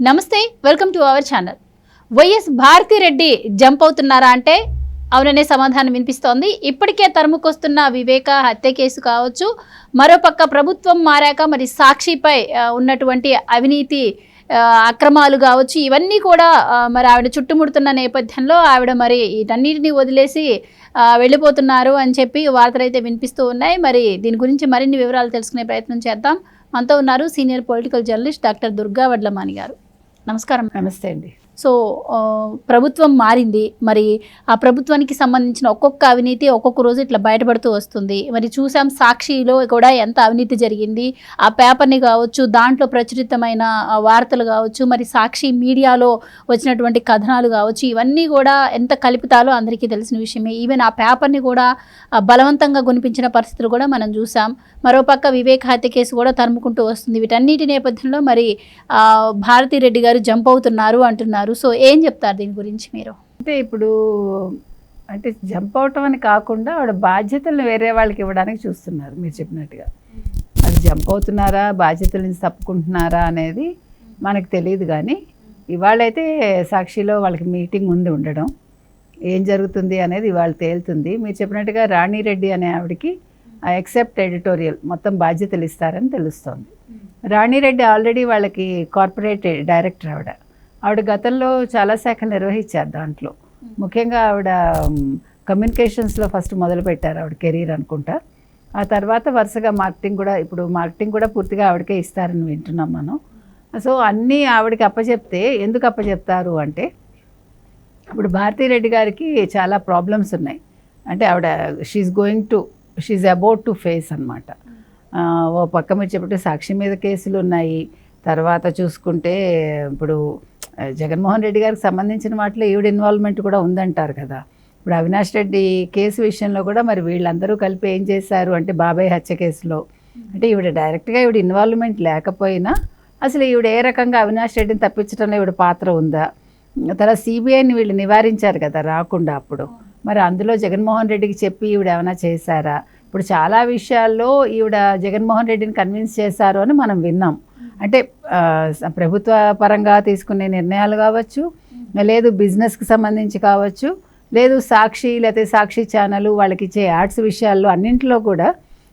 నమస్తే welcome to our channel YS Bharathi Reddy jump అవుతున్నారా అంటే అవుననే సమాధానం వినిపిస్తోంది. ఇప్పటికే తరుముకొస్తున్న వివేక హత్య కేసు కావచ్చు మరోపక్క ప్రభుత్వం మారాక మరి సాక్షిపై ఉన్నటువంటి అవినీతి అక్రమాలు కావచ్చు ఇవన్నీ కూడా మరి ఆవిడ చుట్టుముడుతున్న నేపథ్యంలో ఆవిడ మరి వీటన్నిటిని వదిలేసి వెళ్ళిపోతున్నారు అని చెప్పి వార్తలు అయితే వినిపిస్తూ ఉన్నాయి. మరి దీని గురించి మరిన్ని వివరాలు తెలుసుకునే ప్రయత్నం చేద్దాం. మనతో ఉన్నారు senior political journalist doctor Durga Vadlamani గారు. నమస్కారం. నమస్తే అండి. సో ప్రభుత్వం మారింది. మరి ఆ ప్రభుత్వానికి సంబంధించిన ఒక్కొక్క అవినీతి ఒక్కొక్క రోజు ఇట్లా బయటపడుతూ వస్తుంది. మరి చూసాం సాక్షిలో కూడా ఎంత అవినీతి జరిగింది. ఆ పేపర్ని కావచ్చు దాంట్లో ప్రచురితమైన వార్తలు కావచ్చు మరి సాక్షి మీడియాలో వచ్చినటువంటి కథనాలు కావచ్చు ఇవన్నీ కూడా ఎంత కల్పితాలో అందరికీ తెలిసిన విషయమే. ఈవెన్ ఆ పేపర్ని కూడా బలవంతంగా గునిపించిన పరిస్థితులు కూడా మనం చూసాం. మరోపక్క వివేక్ హత్య కేసు కూడా తరుముకుంటూ వస్తుంది. వీటన్నిటి నేపథ్యంలో మరి ఆ, భారతిరెడ్డి గారు జంప్ అవుతున్నారు అంటున్నారు. సో ఏం చెప్తారు దీని గురించి మీరు? అంటే ఇప్పుడు అంటే జంప్ అవటం అని కాకుండా ఆవిడ బాధ్యతలను వేరే వాళ్ళకి ఇవ్వడానికి చూస్తున్నారు మీరు చెప్పినట్టుగా. అది జంప్ అవుతున్నారా? బాధ్యతల నుంచి తప్పుకుంటున్నారా అనేది మనకు తెలియదు కానీ ఇవాళైతే సాక్షిలో వాళ్ళకి మీటింగ్ ఉంది ఉండడం. ఏం జరుగుతుంది అనేది ఇవాళ తేలుతుంది. మీరు చెప్పినట్టుగా రాణి రెడ్డి అనే ఆవిడకి ఎక్సెప్ట్ ఎడిటోరియల్ మొత్తం బాధ్యతలు ఇస్తారని తెలుస్తోంది. రాణిరెడ్డి ఆల్రెడీ వాళ్ళకి కార్పొరేట్ డైరెక్టర్ ఆవిడ. ఆవిడ గతంలో చాలా శాఖలు నిర్వహించారు దాంట్లో. ముఖ్యంగా ఆవిడ కమ్యూనికేషన్స్లో ఫస్ట్ మొదలు పెట్టారు ఆవిడ కెరీర్ అనుకుంటా. ఆ తర్వాత వరుసగా మార్కెటింగ్ కూడా ఇప్పుడు మార్కెటింగ్ కూడా పూర్తిగా ఆవిడకే ఇస్తారని వింటున్నాం మనం. సో అన్నీ ఆవిడకి అప్పచెప్తే ఎందుకు అప్పచెప్తారు అంటే ఇప్పుడు భారతీరెడ్డి గారికి చాలా ప్రాబ్లమ్స్ ఉన్నాయి. అంటే ఆవిడ she's going to she's about to face అనమాట ఓ పక్క మీరు చెప్పే సాక్షి మీద కేసులు ఉన్నాయి. తర్వాత చూసుకుంటే ఇప్పుడు జగన్మోహన్ రెడ్డి గారికి సంబంధించిన వాటిలో ఈవిడ ఇన్వాల్వ్మెంట్ కూడా ఉందంటారు కదా. ఇప్పుడు అవినాష్ రెడ్డి కేసు విషయంలో కూడా మరి వీళ్ళందరూ కలిపి ఏం చేశారు అంటే బాబాయ్ హత్య కేసులో. అంటే ఈవిడ డైరెక్ట్గా ఈవిడ ఇన్వాల్వ్మెంట్ లేకపోయినా అసలు ఈవిడ ఏ రకంగా అవినాష్ రెడ్డిని తప్పించడంలో ఈవిడ పాత్ర ఉందా? తర్వాత సిబిఐని వీళ్ళు నివారించారు కదా రాకుండా అప్పుడు. మరి అందులో జగన్మోహన్ రెడ్డికి చెప్పి ఈవిడ ఏమైనా చేశారా? ఇప్పుడు చాలా విషయాల్లో ఈవిడ జగన్మోహన్ రెడ్డిని కన్విన్స్ చేశారు అని మనం విన్నాం. అంటే ప్రభుత్వ పరంగా తీసుకునే నిర్ణయాలు కావచ్చు లేదు బిజినెస్కి సంబంధించి కావచ్చు లేదు సాక్షి లేకపోతే సాక్షి ఛానల్ వాళ్ళకి ఇచ్చే యాడ్స్ విషయాల్లో అన్నింటిలో కూడా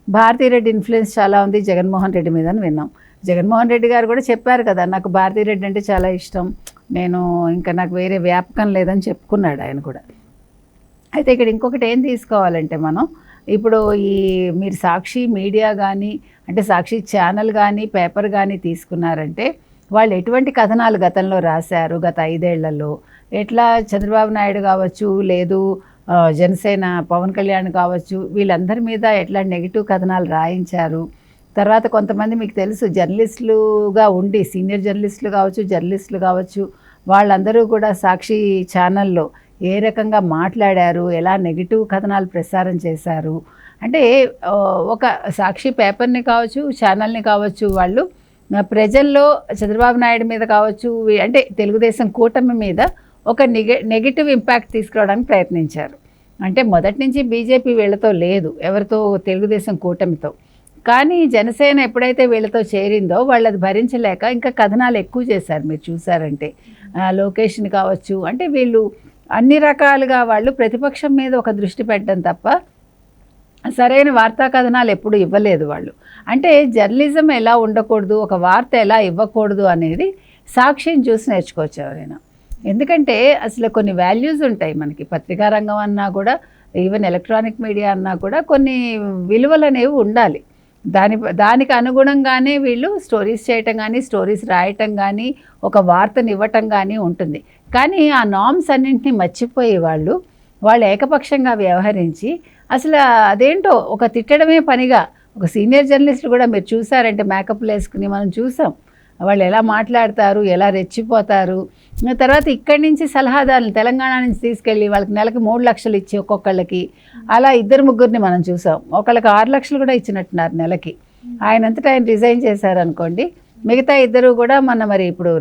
భారతీరెడ్డి ఇన్ఫ్లుయెన్స్ చాలా ఉంది జగన్మోహన్ రెడ్డి మీద విన్నాం. జగన్మోహన్ రెడ్డి గారు కూడా చెప్పారు కదా నాకు భారతీరెడ్డి అంటే చాలా ఇష్టం నేను ఇంకా నాకు వేరే వ్యాపకం లేదని చెప్పుకున్నాడు ఆయన కూడా. అయితే ఇక్కడ ఇంకొకటి ఏం తీసుకోవాలంటే మనం ఇప్పుడు ఈ మీరు సాక్షి మీడియా కానీ అంటే సాక్షి ఛానల్ కానీ పేపర్ కానీ తీసుకున్నారంటే వాళ్ళు ఎటువంటి కథనాలు గతంలో రాశారు? గత ఐదేళ్ళలో ఎట్లా చంద్రబాబు నాయుడు కావచ్చు లేదు జనసేన పవన్ కళ్యాణ్ కావచ్చు వీళ్ళందరి మీద ఎట్లా నెగిటివ్ కథనాలు రాయించారు? తర్వాత కొంతమంది మీకు తెలుసు జర్నలిస్టులుగా ఉండి సీనియర్ జర్నలిస్టులు కావచ్చు జర్నలిస్టులు కావచ్చు వాళ్ళందరూ కూడా సాక్షి ఛానల్లో ఏ రకంగా మాట్లాడారు ఎలా నెగిటివ్ కథనాలు ప్రసారం చేశారు అంటే ఒక సాక్షి పేపర్ని కావచ్చు ఛానల్ని కావచ్చు వాళ్ళు ప్రజల్లో చంద్రబాబు నాయుడు మీద కావచ్చు అంటే తెలుగుదేశం కూటమి మీద ఒక నెగ నెగిటివ్ ఇంపాక్ట్ తీసుకురావడానికి ప్రయత్నించారు. అంటే మొదటి నుంచి బీజేపీ వీళ్ళతో లేదు ఎవరితో? తెలుగుదేశం కూటమితో. కానీ జనసేన ఎప్పుడైతే వీళ్ళతో చేరిందో వాళ్ళు అది భరించలేక ఇంకా కథనాలు ఎక్కువ చేశారు మీరు చూసారంటే లొకేషన్ కావచ్చు అంటే వీళ్ళు అన్ని రకాలుగా వాళ్ళు ప్రతిపక్షం మీద ఒక దృష్టి పెట్టడం తప్ప సరైన వార్తా కథనాలు ఎప్పుడు ఇవ్వలేదు వాళ్ళు. అంటే జర్నలిజం ఎలా ఉండకూడదు ఒక వార్త ఎలా ఇవ్వకూడదు అనేది సాక్షిని చూసి నేర్చుకోవచ్చు ఎవరైనా. ఎందుకంటే అసలు కొన్ని వాల్యూస్ ఉంటాయి మనకి. పత్రికా రంగం అన్నా కూడా ఈవెన్ ఎలక్ట్రానిక్ మీడియా అన్నా కూడా కొన్ని విలువలు అనేవి ఉండాలి. దాని దానికి అనుగుణంగానే వీళ్ళు స్టోరీస్ చేయటం కానీ స్టోరీస్ రాయటం కానీ ఒక వార్తను ఇవ్వటం కానీ ఉంటుంది. కానీ ఆ నామ్స్ అన్నింటినీ మర్చిపోయే వాళ్ళు వాళ్ళు ఏకపక్షంగా వ్యవహరించి అసలు అదేంటో ఒక తిట్టడమే పనిగా ఒక సీనియర్ జర్నలిస్ట్ కూడా మీరు చూసారంటే మేకప్లు వేసుకుని మనం చూసాం. వాళ్ళు ఎలా మాట్లాడతారు ఎలా రెచ్చిపోతారు. తర్వాత ఇక్కడి నుంచి సలహాదారులు తెలంగాణ నుంచి తీసుకెళ్ళి వాళ్ళకి నెలకి మూడు లక్షలు ఇచ్చి ఒక్కొక్కళ్ళకి. అలా ఇద్దరు ముగ్గురిని మనం చూసాం. ఒకళ్ళకి ఆరు లక్షలు కూడా ఇచ్చినట్టున్నారు నెలకి. ఆయనంతటా ఆయన రిజైన్ చేశారనుకోండి మిగతా ఇద్దరు కూడా మన మరి ఇప్పుడు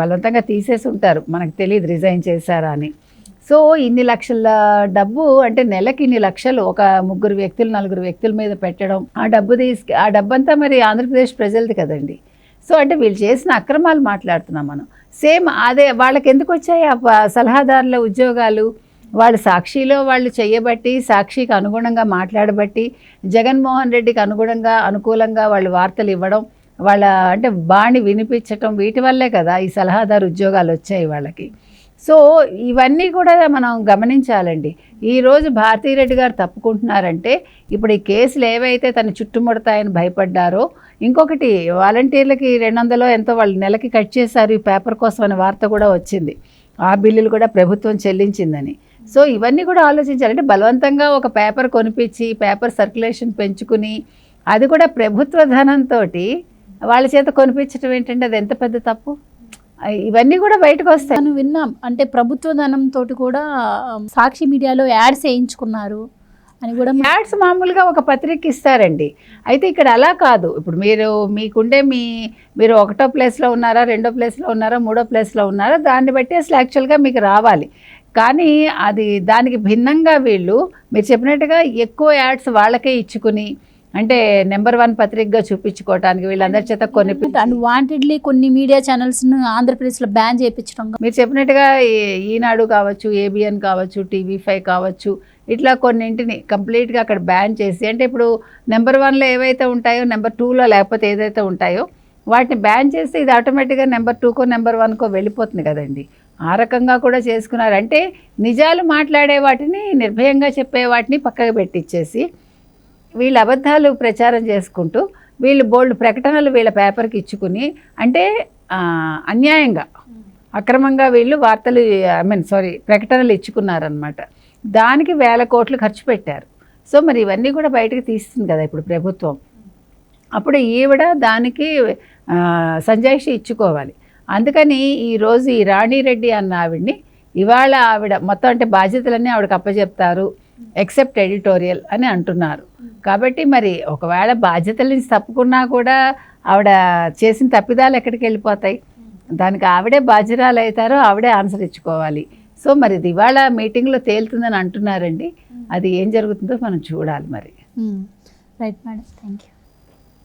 బలవంతంగా తీసేసి ఉంటారు. మనకు తెలియదు రిజైన్ చేశారా అని. సో ఇన్ని లక్షల డబ్బు అంటే నెలకి ఇన్ని లక్షలు ఒక ముగ్గురు వ్యక్తులు నలుగురు వ్యక్తుల మీద పెట్టడం ఆ డబ్బు తీసుకు ఆ డబ్బంతా మరి ఆంధ్రప్రదేశ్ ప్రజలది కదండి. సో అంటే వీళ్ళు చేసిన అక్రమాలు మాట్లాడుతున్నాం మనం. సేమ్ అదే వాళ్ళకి ఎందుకు వచ్చాయి ఆ సలహాదారుల ఉద్యోగాలు? వాళ్ళు సాక్షిలో వాళ్ళు చేయబట్టి సాక్షికి అనుగుణంగా మాట్లాడబట్టి జగన్మోహన్ రెడ్డికి అనుగుణంగా అనుకూలంగా వాళ్ళు వార్తలు ఇవ్వడం వాళ్ళ అంటే బాణి వినిపించటం వీటి వల్లే కదా ఈ సలహాదారు ఉద్యోగాలు వచ్చాయి వాళ్ళకి. సో ఇవన్నీ కూడా మనం గమనించాలండి. ఈరోజు భారతీరెడ్డి గారు తప్పుకుంటున్నారంటే ఇప్పుడు ఈ కేసులు ఏవైతే తను చుట్టుముడతాయని భయపడ్డారో ఇంకొకటి వాలంటీర్లకి రెండు వందలో ఎంతో వాళ్ళు నెలకి కట్ చేశారు ఈ పేపర్ కోసం అనే వార్త కూడా వచ్చింది. ఆ బిల్లులు కూడా ప్రభుత్వం చెల్లించిందని. సో ఇవన్నీ కూడా ఆలోచించాలంటే బలవంతంగా ఒక పేపర్ కొనిపించి పేపర్ సర్క్యులేషన్ పెంచుకుని అది కూడా ప్రభుత్వ ధనంతో వాళ్ళ చేత కొనిపించడం ఏంటంటే అది ఎంత పెద్ద తప్పు? ఇవన్నీ కూడా బయటకు వస్తాయి. మనం విన్నాం. అంటే ప్రభుత్వ ధనంతో కూడా సాక్షి మీడియాలో యాడ్స్ వేయించుకున్నారు అని కూడా యాడ్స్ మామూలుగా ఒక పత్రిక ఇస్తారండి. అయితే ఇక్కడ అలా కాదు. ఇప్పుడు మీరు మీకుండే మీ మీరు ఒకటో ప్లేస్లో ఉన్నారా రెండో ప్లేస్లో ఉన్నారా మూడో ప్లేస్లో ఉన్నారా దాన్ని బట్టి అసలు యాక్చువల్గా మీకు రావాలి. కానీ అది దానికి భిన్నంగా వీళ్ళు మీరు చెప్పినట్టుగా ఎక్కువ యాడ్స్ వాళ్ళకే ఇచ్చుకుని అంటే నెంబర్ వన్ పత్రికగా చూపించుకోవటానికి వీళ్ళందరి చేత కొన్ని అండ్ వాంటెడ్లీ కొన్ని మీడియా ఛానల్స్ను ఆంధ్రప్రదేశ్లో బ్యాన్ చేయించడం మీరు చెప్పినట్టుగా ఈనాడు కావచ్చు ఏబిఎన్ కావచ్చు టీవీ ఫైవ్ కావచ్చు ఇట్లా కొన్నింటిని కంప్లీట్గా అక్కడ బ్యాన్ చేసి అంటే ఇప్పుడు నెంబర్ వన్లో ఏవైతే ఉంటాయో నెంబర్ టూలో లేకపోతే ఏదైతే ఉంటాయో వాటిని బ్యాన్ చేస్తే ఇది ఆటోమేటిక్గా నెంబర్ టూకో నెంబర్ వన్కో వెళ్ళిపోతుంది కదండి. ఆ రకంగా కూడా చేసుకున్నారు. అంటే నిజాలు మాట్లాడే వాటిని నిర్భయంగా చెప్పే వాటిని పక్కకు పెట్టించేసి వీళ్ళు అబద్ధాలు ప్రచారం చేసుకుంటూ వీళ్ళు బోల్డ్ ప్రకటనలు వీళ్ళ పేపర్కి ఇచ్చుకుని అంటే అన్యాయంగా అక్రమంగా వీళ్ళు వార్తలు ఐ మీన్ సారీ ప్రకటనలు ఇచ్చుకున్నారనమాట దానికి వేల కోట్లు ఖర్చు పెట్టారు. సో మరి ఇవన్నీ కూడా బయటకు తీస్తుంది కదా ఇప్పుడు ప్రభుత్వం. అప్పుడు ఈవిడ దానికి సంజాయిషి ఇచ్చుకోవాలి. అందుకని ఈరోజు ఈ రాణిరెడ్డి అన్న ఆవిడ్ని ఇవాళ ఆవిడ మొత్తం అంటే బాధ్యతలన్నీ ఆవిడకి అప్పచెప్తారు ఎక్సెప్ట్ ఎడిటోరియల్ అని అంటున్నారు. కాబట్టి మరి ఒకవేళ బాధ్యతల నుంచి తప్పుకున్నా కూడా ఆవిడ చేసిన తప్పిదాలు ఎక్కడికి వెళ్ళిపోతాయి? దానికి ఆవిడే బాధ్యరాలు అవుతారో ఆవిడే ఆన్సర్ ఇచ్చుకోవాలి. సో మరి ఇది ఇవాళ మీటింగ్లో తేలుతుందని అంటున్నారండి. అది ఏం జరుగుతుందో మనం చూడాలి మరి. Right madam thank you